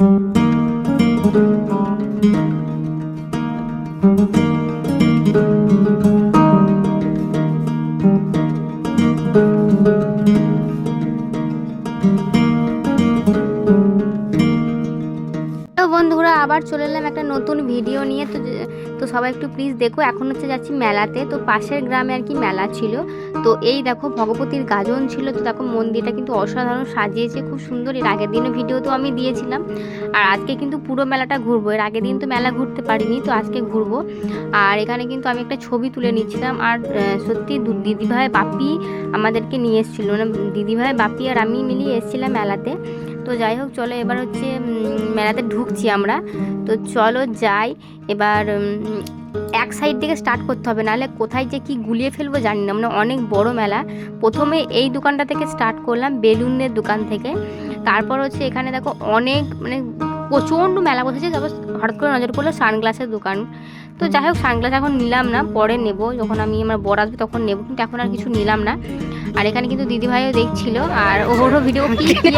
বন্ধুরা আবার চলে এলাম একটা নতুন ভিডিও নিয়ে। তো তো সবাই একটু প্লিজ দেখো, এখন হচ্ছে যাচ্ছি মেলাতে। তো পাশের গ্রামে আর কি মেলা ছিল। তো এই দেখো ভগবতীর গাজন ছিল। তো দেখো মন্দিরটা কিন্তু অসাধারণ সাজিয়েছে, খুব সুন্দর। এর আগের দিনও ভিডিও তো আমি দিয়েছিলাম। আর আজকে কিন্তু পুরো মেলাটা ঘুরবো। এর আগের দিন তো মেলা ঘুরতে পারিনি, তো আজকে ঘুরবো। আর এখানে কিন্তু আমি একটা ছবি তুলে নিচ্ছিলাম। আর সত্যি দিদিভাই বাপি আমাদেরকে নিয়ে এসেছিল। মানে দিদিভাই বাপি আর আমি মিলিয়ে এসেছিলাম মেলাতে। তো যাই হোক, চলো এবার হচ্ছে মেলাতে ঢুকছি আমরা। তো চলো যাই, এবার এক সাইড থেকে স্টার্ট করতে হবে, নাহলে কোথায় যে কি গুলিয়ে ফেলব জানি না মানে অনেক বড় মেলা। প্রথমে এই দোকানটা থেকে স্টার্ট করলাম, বেলুনের দোকান থেকে। তারপর হচ্ছে এখানে দেখো অনেক মানে প্রচণ্ড মেলা বসেছে, তারপর হঠাৎ করে নজর পড়ল সানগ্লাসের দোকান। তো যাই হোক, সানগ্লাস এখন নিলাম না, পরে নেব, যখন আমি আমার বর আসবে তখন নেব, কিন্তু এখন আর কিছু নিলাম না। আর এখানে কিন্তু দিদিভাইও দেখছিল, আর ওরও ভিডিও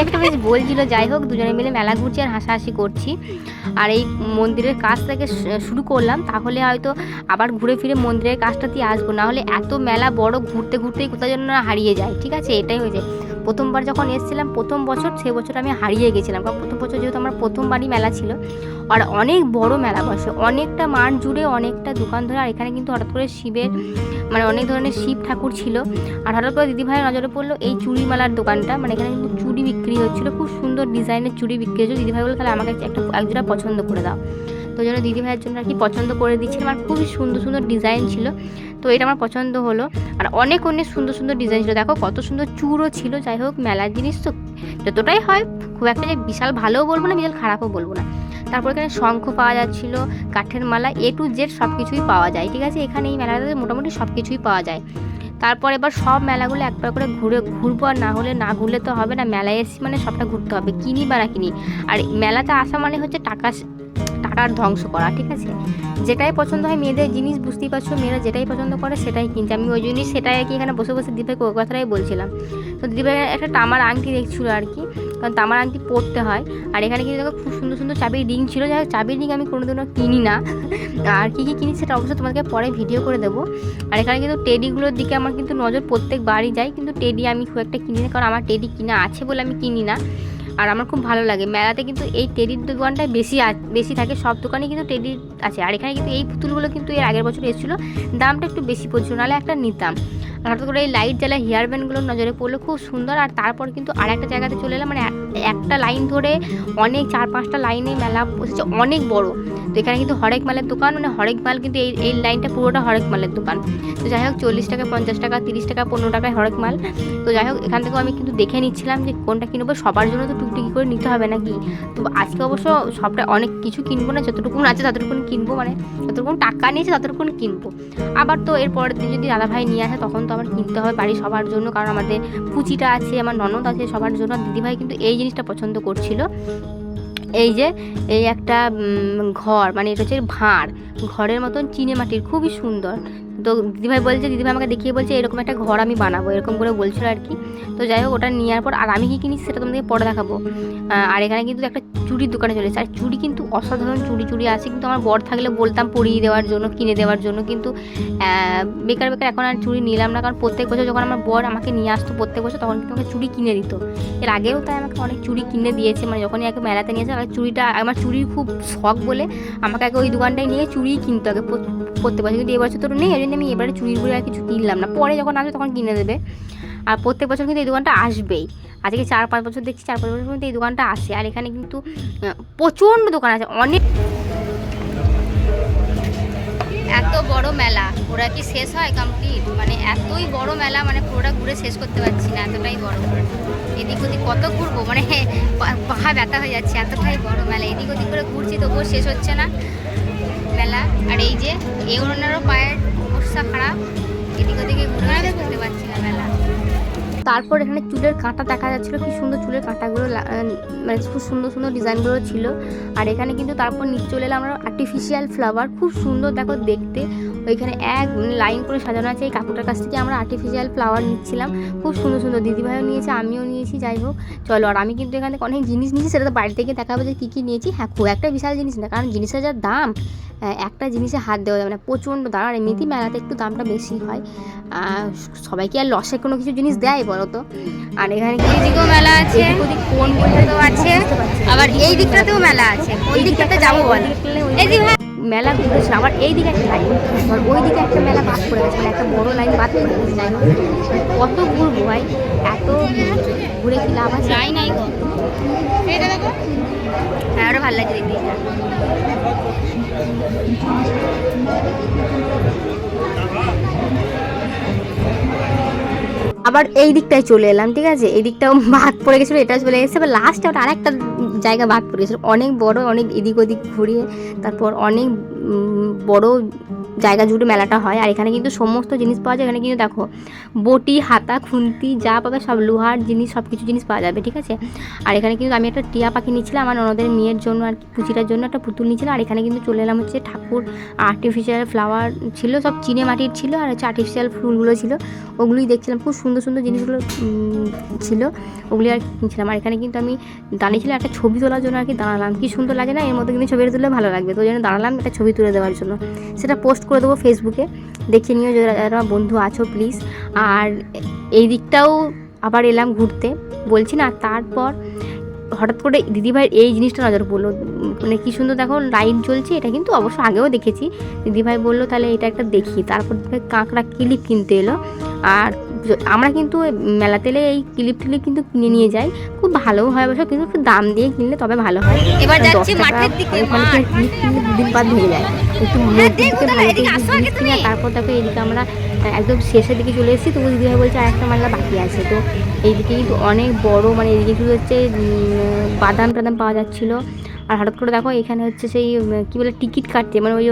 একটা বেশ বলছিল। যাই হোক, দুজনে মিলে মেলা ঘুরছি আর হাসাহাসি করছি। আর এই মন্দিরের কাজ থেকে শুরু করলাম, তাহলে হয়তো আবার ঘুরে ফিরে মন্দিরের কাজটাতেই আসব। নাহলে এত মেলা বড় ঘুরতে, ঘুরতেই কোথাও যেন হারিয়ে যায়, ঠিক আছে? এটাই হয়েছে। প্রথমবার যখন এসেছিলাম, প্রথম বছর, সে বছর আমি হারিয়ে গেছিলাম। কারণ প্রথম বছর যেহেতু আমার প্রথমবারই মেলা ছিল, আর অনেক বড় মেলা বসে, অনেকটা মাঠ জুড়ে অনেকটা দোকান ধরে, আর এখানে কিন্তু হঠাৎ করে শিবের মানে অনেক ধরনের শিব ঠাকুর ছিল। আর হঠাৎ করে দিদিভাইয়ের নজরে পড়ল এই চুড়ি মেলার দোকানটা মানে এখানে কিন্তু চুড়ি বিক্রি হচ্ছিল, খুব সুন্দর ডিজাইনের চুড়ি বিক্রি হচ্ছিল দিদিভাই বলল, তাহলে আমাকে একটা একজোড়া পছন্দ করে দাও। তো জন্য দিদিভাইয়ের জন্য আর কি পছন্দ করে দিচ্ছিলাম। আর খুবই সুন্দর সুন্দর ডিজাইন ছিল। তো এটা আমার পছন্দ হলো। আর অনেক অনেক সুন্দর সুন্দর ডিজাইন ছিল। দেখো কত সুন্দর চুড়ও ছিল। যাই হোক, মেলার জিনিস তো যতটাই হয়, খুব একটা যে বিশাল ভালোও বলব না, বিশাল খারাপও বলব না। তারপর এখানে শঙ্খ পাওয়া যাচ্ছিল, কাঠের মালা এ টু জেড সব কিছুই পাওয়া যায়, ঠিক আছে? এখানে এই মেলাটাতে মোটামুটি সব কিছুই পাওয়া যায়। তারপর এবার সব মেলাগুলো একবার করে ঘুরে ঘুরবো, আর না হলে না ঘুরলে তো হবে না। মেলায় এসেছি মানে সবটা ঘুরতে হবে, কিনি বা না কিনি। আর মেলাতে আসা মানে হচ্ছে টাকা টাকার ধ্বংস করা, ঠিক আছে? যেটাই পছন্দ হয় মেয়েদের জিনিস, বুঝতেই পারছ, মেয়েরা যেটাই পছন্দ করে সেটাই কিনছে। আমি ওই জন্যই সেটাই আর কি এখানে বসে বসে দিদিভাইকে ওই কথাটাই বলছিলাম। তো দিদিভাই একটা তামার আংটি দেখছিল আর কি, কারণ তামার আংটি পরতে হয়। আর এখানে কিন্তু দেখো খুব সুন্দর সুন্দর চাবির রিং ছিল। যাই চাবির রিং আমি কোনোদিনও কিনি না। আর কী কী কিনি সেটা অবশ্যই তোমাকে পরে ভিডিও করে দেবো। আর এখানে কিন্তু টেডিগুলোর দিকে আমার কিন্তু নজর প্রত্যেকবারই যায়। কিন্তু টেডি আমি খুব একটা কিনি না কারণ আমার টেডি কিনা আছে বলে আমি কিনি না। আর আমার খুব ভালো লাগে। মেলাতে কিন্তু এই টেডির দোকানটাই বেশি বেশি থাকে। সব দোকানে কিন্তু টেডি আছে। আর এখানে কিন্তু এই পুতুলগুলো কিন্তু এর আগের বছর এসেছিল। দামটা একটু বেশি পড়ছিল, নাহলে একটা নিতাম। আর হঠাৎ করে এই লাইট জ্বালা হেয়ার ব্যান্ডগুলো নজরে পড়ল, খুব সুন্দর। আর তারপর কিন্তু আর একটা জায়গাতে চলে এলাম মানে এক- একটা লাইন ধরে অনেক চার পাঁচটা লাইনে মেলা বসেছে, অনেক বড়। তো এখানে কিন্তু হরেক মালের দোকান মানে হরেক মাল কিন্তু এই এই লাইনটা পুরোটা হরেক মালের দোকান। তো যাই হোক, চল্লিশ টাকা, পঞ্চাশ টাকা, তিরিশ টাকা, পনেরো টাকায় হরেক মাল। তো যাই হোক, এখান থেকেও আমি কিন্তু দেখে নিচ্ছিলাম যে কোনটা কিনবো, সবার জন্য তো টুকটুকি করে নিতে হবে নাকি? তো আজকে অবশ্য সবটা অনেক কিছু কিনবো না যতটুকু আছে ততটুকুন কিনবো মানে যতটুকুন টাকা নিয়েছে ততটুকুন কিনবো। আবার তো এর পরের দিন যদি দাদা ভাই নিয়ে আসে, তখন তো আবার কিনতে হবে বাড়ির সবার জন্য, কারণ আমাদের পুচিটা আছে, আমার ননদ আছে সবার জন্য। দিদিভাই কিন্তু এই জিনিসটা পছন্দ করছিল। এই যে, এই একটা ঘর মানে এটা হচ্ছে ভাঁড়। ঘরের মতন চিনে মাটির খুবই সুন্দর। তো দিদিভাই বলছে, দিদিভাই আমাকে দেখিয়ে বলছে, এরকম একটা ঘর আমি বানাবো। এরকম করে বলছিল আর কি। তো যাই হোক, ওটা নেওয়ার পর আর আমি কী কিনিস সেটা তোমাদেরকে পরে দেখাবো। আর এখানে কিন্তু একটা চুড়ির দোকানে চলেছে আর চুড়ি কিন্তু অসাধারণ চুড়ি চুড়ি আছে, কিন্তু আমার বর থাকলে বলতাম পরিয়ে দেওয়ার জন্য, কিনে দেওয়ার জন্য। কিন্তু বেকার বেকার এখন আর চুড়ি নিলাম না। কারণ প্রত্যেক বছর যখন আমার বর আমাকে নিয়ে আসতো প্রত্যেক বছর, তখন কিন্তু আমাকে চুড়ি কিনে দিত। এর আগেও তাই আমাকে অনেক চুড়ি কিনে দিয়েছে। মানে যখনই আগে মেলাতে নিয়েছে আমার চুড়িটা, আমার চুড়ির খুব শখ বলে আমাকে আগে ওই দোকানটায় নিয়ে চুড়ি কিনতো আগে প্রত- প্রত্যেক বছর। কিন্তু এবছর তো নেই, ওই আমি এবারে চুড়ির বলে আর কিছু কিনলাম না। পরে যখন আসবে তখন কিনে দেবে। আর প্রত্যেক বছর কিন্তু এই দোকানটা আসবেই। আজকে চার পাঁচ বছর দেখছি, চার পাঁচ বছর কিন্তু এই দোকানটা আসে। আর এখানে কিন্তু প্রচণ্ড দোকান আছে। অনেক এত বড় মেলা। ওরা কি শেষ হয় কমপ্লিট মানে এতই বড় মেলা মানে পুরোটা ঘুরে শেষ করতে পারছি না। এতটাই বড়। এদিক ওদিক কত ঘুরবো? মানে পা- পা ব্যথা হয়ে যাচ্ছে। এতটাই বড় মেলা। এদিক ওদিক করে ঘুরছি, তবুও শেষ হচ্ছে না মেলা। আর এই যে, এই ওনারও পায়ের অবস্থা খারাপ। এদিক ওদিকে ঘুরে করতে পারছি না মেলা তারপর এখানে চুলের কাঁটা দেখা যাচ্ছিল, কি সুন্দর চুলের কাঁটাগুলো মানে খুব সুন্দর সুন্দর ডিজাইনগুলো ছিল। আর এখানে কিন্তু তারপর নিচে চলে এলাম আমরা আর্টিফিশিয়াল ফ্লাওয়ার খুব সুন্দর দেখো দেখতে। ওইখানে এক লাইন করে সাজানো আছে এই কাকুটার কাছ থেকে আমরা আর্টিফিশিয়াল ফ্লাওয়ার নিচ্ছিলাম। খুব সুন্দর সুন্দর দিদিভাইও নিয়েছে, আমিও নিয়েছি, যাই হোক, চলো। আর আমি কিন্তু এখান অনেক জিনিস নিয়েছি, সেটা তো বাড়ি থেকে দেখাবো যে কী কী নিয়েছি। হ্যাঁ খুব একটা বিশাল জিনিস না, কারণ জিনিসের যা দাম একটা জিনিসে হাত দেওয়া যাবে না, প্রচণ্ড দাম। আর এমনিতেই মেলাতে একটু দামটা বেশি হয়। সবাইকে আর লসে কোনো কিছু জিনিস দেয় বলো তো আর এখানে কি এদিকেও মেলা আছে? কোন বইটাতেও আছে আবার এই দিকটাতেও মেলা আছে। কোন দিকটাতে যাব বল। এই যে মেলা ঘুরেছিল আবার এই দিকে একটা লাইন আর ওই দিকে একটা মেলা বাদ পড়ে গেছে মানে একটা বড় লাইন বাদ পড়ে গেছে যাই হোক। কত ঘুরবো ভাই? এত ঘুরে কি লাভ আছে? যাই নাই হ্যাঁ ওটা ভালো লাগছে দেখতে। এটা। আবার এই দিকটায় চলে এলাম, ঠিক আছে? এই দিকটাও ভাগ পড়ে গেছিল এটা চলে গেছে। আবার লাস্টে ওটা আরেকটা জায়গা ভাগ পড়ে গেছিল। অনেক বড়, অনেক এদিক ওদিক ঘুরিয়ে, তারপর অনেক বড় জায়গা জুড়ে মেলাটা হয়। আর এখানে কিন্তু সমস্ত জিনিস পাওয়া যায়। এখানে কিন্তু দেখো, বটি, হাতা, খুন্তি, যা পাবে সব লোহার জিনিস সব কিছু জিনিস পাওয়া যাবে, ঠিক আছে? আর এখানে কিন্তু আমি একটা টিয়া পাখি নিচ্ছিলাম। আমার ওনাদের মেয়ের জন্য আর পুচিটার জন্য একটা পুতুল নিচ্ছিলাম। আর এখানে কিন্তু চলে এলাম হচ্ছে ঠাকুর। আর্টিফিশিয়াল ফ্লাওয়ার ছিল, সব চিনে মাটির ছিল, আর হচ্ছে আর্টিফিশিয়াল ফুলগুলো ছিল। ওগুলোই দেখছিলাম। খুব সুন্দর সুন্দর জিনিসগুলো ছিল। ওগুলি আর কিনছিলাম। আর এখানে কিন্তু আমি দাঁড়িয়েছিলাম একটা ছবি তোলার জন্য আর কি, দাঁড়ালাম। কি সুন্দর লাগে না? এর মধ্যে কিন্তু ছবিটা তুললে ভালো লাগবে। তো জন্য দাঁড়ালাম একটা ছবি তুলে দেওয়ার জন্য। সেটা পোস্ট করে দেবো ফেসবুকে দেখে নিও যারা যারা বন্ধু আছো প্লিজ আর এই দিকটাও আবার এলাম ঘুরতে। বলছি না তারপর হঠাৎ করে দিদিভাইয়ের এই জিনিসটা নজর পড়ল। মানে কি সুন্দর দেখো লাইট জ্বলছে এটা কিন্তু অবশ্য আগেও দেখেছি। দিদিভাই বলল তাহলে এটা একটা দেখি। তারপর দিদিভাই কাঁকড়া ক্লিপ কিনতে এলো। আর আমরা কিন্তু মেলা তেলে এই ক্লিপ টিলিপ কিন্তু কিনে নিয়ে যাই। খুব ভালোও হয় অবশ্য কিন্তু একটু দাম দিয়ে কিনলে তবে ভালো হয়। এবার যাচ্ছি মাঠের দিকে, clip কিনলে দুদিন বাদ ভেঙে যায়। একটু হ্যাঁ। তারপর দেখো এদিকে আমরা একদম শেষের দিকে চলে এসেছি তবু দিদিভাই বলছে আর একটা মেলা বাকি আছে তো এইদিকে কিন্তু অনেক বড় মানে এদিকে শুধু হচ্ছে বাদাম টাদাম পাওয়া যাচ্ছিল। আর হঠাৎ করে দেখো এখানে হচ্ছে সেই কী বলে টিকিট কাটতে মানে ওই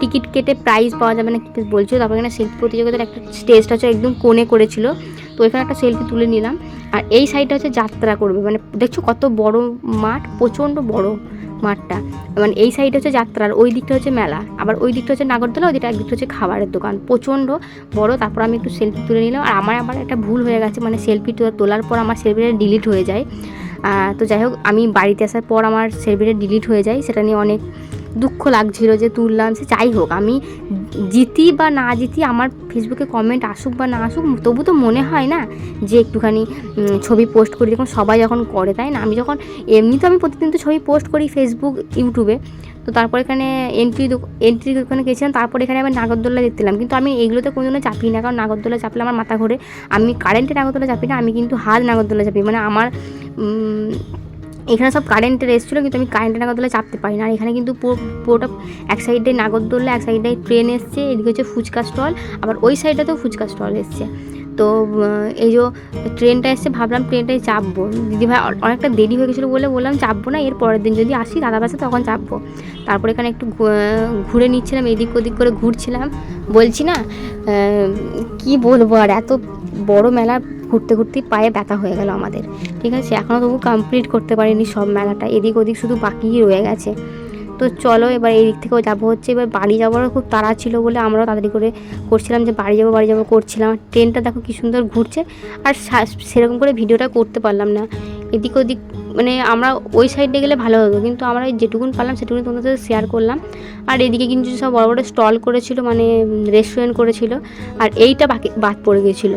টিকিট কেটে প্রাইজ পাওয়া যাবে না কি বলছিল তারপর এখানে সেলফি প্রতিযোগিতার একটা স্টেজটা হচ্ছে একদম কোণে করেছিল। তো এখানে একটা সেলফি তুলে নিলাম। আর এই সাইডটা হচ্ছে যাত্রা করবে মানে দেখছ কত বড় মাঠ প্রচণ্ড বড়। মাঠটা। মানে এই সাইডে হচ্ছে যাত্রার, ওই দিকটা হচ্ছে মেলা। আবার ওই দিকটা হচ্ছে নাগরদোলা ওই দিকটা একদিকটা হচ্ছে খাবারের দোকান। প্রচণ্ড বড়, তারপর আমি একটু সেলফি তুলে নিলাম। আর আমার আবার একটা ভুল হয়ে গেছে মানে সেলফি তোলার পর আমার সেলফিটা ডিলিট হয়ে যায়। তো যাই হোক, আমি বাড়িতে আসার পর আমার সেলফিটা ডিলিট হয়ে যায়। সেটা নিয়ে অনেক দুঃখ লাগছিল যে তুললাম, সে যাই হোক, আমি জিতি বা না জিতি আমার ফেসবুকে কমেন্ট আসুক বা না আসুক, তবু তো মনে হয় না যে একটুখানি ছবি পোস্ট করি, যখন সবাই যখন করে, তাই না? আমি যখন এমনি তো আমি প্রতিদিন তো ছবি পোস্ট করি ফেসবুক ইউটিউবে তো তারপর এখানে এন্ট্রি এন্ট্রি ওখানে গেছিলাম, তারপর এখানে আবার নাগরদোল্লা দেখছিলাম কিন্তু আমি এগুলোতে কোনোদিনও চাপি না, কারণ নাগরদোল্লা চাপলে আমার মাথা ঘোরে। আমি কারেন্টে নাগরদোল্লা চাপি না, আমি কিন্তু হাত নাগরদোল্লা চাপি। মানে আমার এখানে সব কারেন্টের এসেছিল, কিন্তু আমি কারেন্টের নাগরদোল্লা চাপতে পারি না আর এখানে কিন্তু পুরো, পুরোটা এক সাইডে নাগরদোল্লা এক সাইডে ট্রেন এসছে, এদিকে হচ্ছে ফুচকা স্টল আবার ওই সাইডটাতেও ফুচকা স্টল এসছে। তো এই যে ট্রেনটা এসছে, ভাবলাম ট্রেনটায় চাপবো। দিদিভাই অনেকটা দেরি হয়ে গেছিল বলে বললাম চাপবো না, এর পরের দিন যদি আসি, দাদা বাসে তখন চাপবো। তারপর এখানে একটু ঘুরে নিচ্ছিলাম, এদিক ওদিক করে ঘুরছিলাম। বলছি না কি বলব আর, এত বড় মেলা ঘুরতে ঘুরতেই পায়ে ব্যথা হয়ে গেল আমাদের। ঠিক আছে? এখনও তবু কমপ্লিট করতে পারিনি সব মেলাটা। এদিক ওদিক শুধু বাকিই রয়ে গেছে। তো চলো এবার এই দিক থেকেও যাব হচ্ছে। এবার বাড়ি যাওয়ারও খুব তাড়া ছিল বলে আমরাও তাড়াতাড়ি করে করছিলাম যে বাড়ি যাব বাড়ি যাব করছিলাম। ট্রেনটা দেখো কী সুন্দর ঘুরছে। আর সেরকম করে ভিডিওটা করতে পারলাম না। এদিক ওদিক মানে আমরা ওই সাইডে গেলে ভালো হতো। কিন্তু আমরা যেটুকুন পারলাম, সেটুকুন তোমাদের সাথে শেয়ার করলাম। আর এদিকে কিন্তু সব বড় বড় স্টল করেছিল মানে রেস্টুরেন্ট করেছিল। আর এইটা বাকি, বাদ পড়ে গেছিল।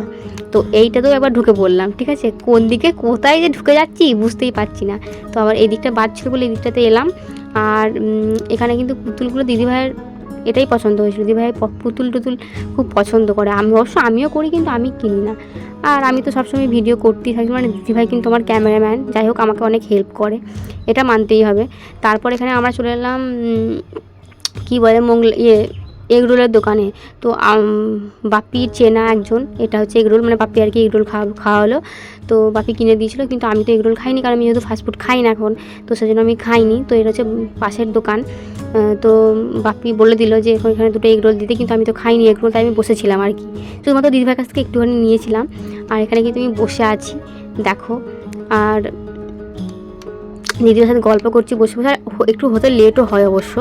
তো এইটাতেও একবার ঢুকে পড়লাম, ঠিক আছে? কোন দিকে, কোথায় যে ঢুকে যাচ্ছি বুঝতেই পারছি না। তো আবার এই দিকটা বাদ ছিল বলে এই দিকটাতে এলাম। আর এখানে কিন্তু পুতুলগুলো দিদিভাইয়ের এটাই পছন্দ হয়েছিল। যে ভাই পুতুল টুতুল খুব পছন্দ করে। আমি অবশ্য আমিও করি, কিন্তু আমি কিনি না। আর আমি তো সবসময় ভিডিও করতেই থাকি। মানে দিদিভাই কিন্তু আমার ক্যামেরাম্যান। যাই হোক, আমাকে অনেক হেল্প করে। এটা মানতেই হবে। তারপর এখানে আমরা চলে এলাম কী বলে, মঙ্গল ইয়ে এগরোলের দোকানে। তো বাপির চেনা একজন, এটা হচ্ছে এগরোল মানে বাপি আর কি এগরোল খাওয়া খাওয়া হলো তো, বাপি কিনে দিয়েছিলো, কিন্তু আমি তো এগরোল খাইনি, কারণ আমি যেহেতু ফাস্টফুড খাই না এখন, তো সেজন্য আমি খাইনি। তো, এটা হচ্ছে পাশের দোকান। তো, বাপি বলে দিল যে, ওইখানে দুটো এগরোল দিতে কিন্তু আমি তো খাইনি এগরোল তাই আমি বসেছিলাম আর কি। শুধুমাত্র দিদিভাইয়ের কাছ থেকে একটুখানি নিয়েছিলাম। আর এখানে কিন্তু আমি বসে আছি, দেখো। আর দিদির সাথে গল্প করছি, বসে বসে, আর একটু হতে লেটও হয় অবশ্য।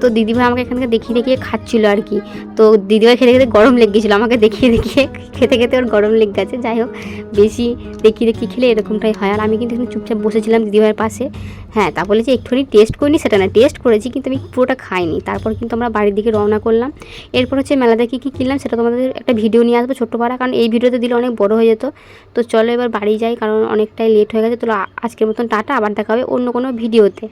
তো দিদিভাই আমাকে এখান থেকে দেখিয়ে দেখিয়ে খাচ্ছিল আর কি। তো দিদিভাই খেতে খেতে গরম লেগে গেছিল, আমাকে দেখিয়ে দেখিয়ে খেতে খেতে ওর গরম লেগে গেছে। যাই হোক, বেশি দেখিয়ে দেখিয়ে খেলে এরকমটাই হয়। আর আমি কিন্তু এখানে চুপচাপ বসেছিলাম দিদিভাইয়ের পাশে। হ্যাঁ তা বলে যে একটুখানি টেস্ট করিনি, সেটা না টেস্ট করেছি, কিন্তু আমি পুরোটা খাইনি। তারপর কিন্তু আমরা বাড়ির দিকে রওনা করলাম। এরপর হচ্ছে মেলাতে কী কী কিনলাম সেটা তোমাদের একটা ভিডিও নিয়ে আসব ছোট্ট পাড়া কারণ এই ভিডিওতে দিলে অনেক বড় হয়ে যেত। তো চলো এবার বাড়ি যাই, কারণ অনেকটাই লেট হয়ে গেছে। তো আজকের মতন টাটা, আবার দেখা হবে অন্য কোনো ভিডিওতে